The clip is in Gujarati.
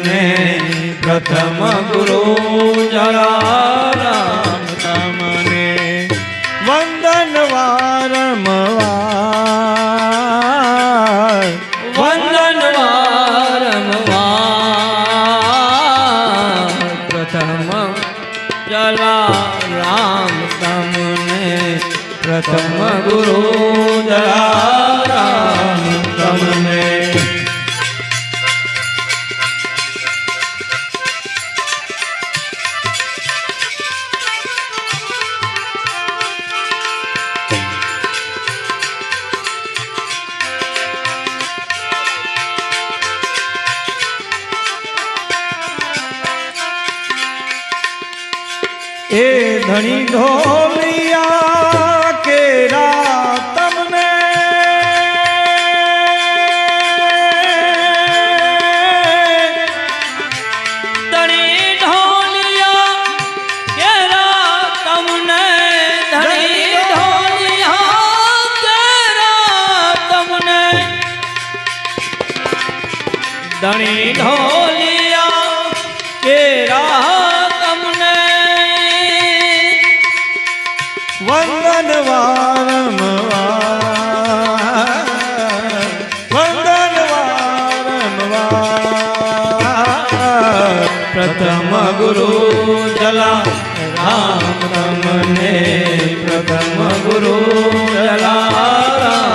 તમને પ્રથમ ગુરુ જલારામ તમને વંદન વારંવાર. વંદન વારંવાર. પ્રથમ જલારામ તમને પ્રથમ ગુરુ જલારામ તમને એ ધણી ઢોલિયા કેરા તમને? ધણી ઢોલિયા કેરા તમને? ધણી ઢોલિયા કેરા તમને? ધણી ઢોલિયા વંદન વારંવાર વંદન વારંવાર પ્રથમ ગુરુ જલા રામ ગુરુ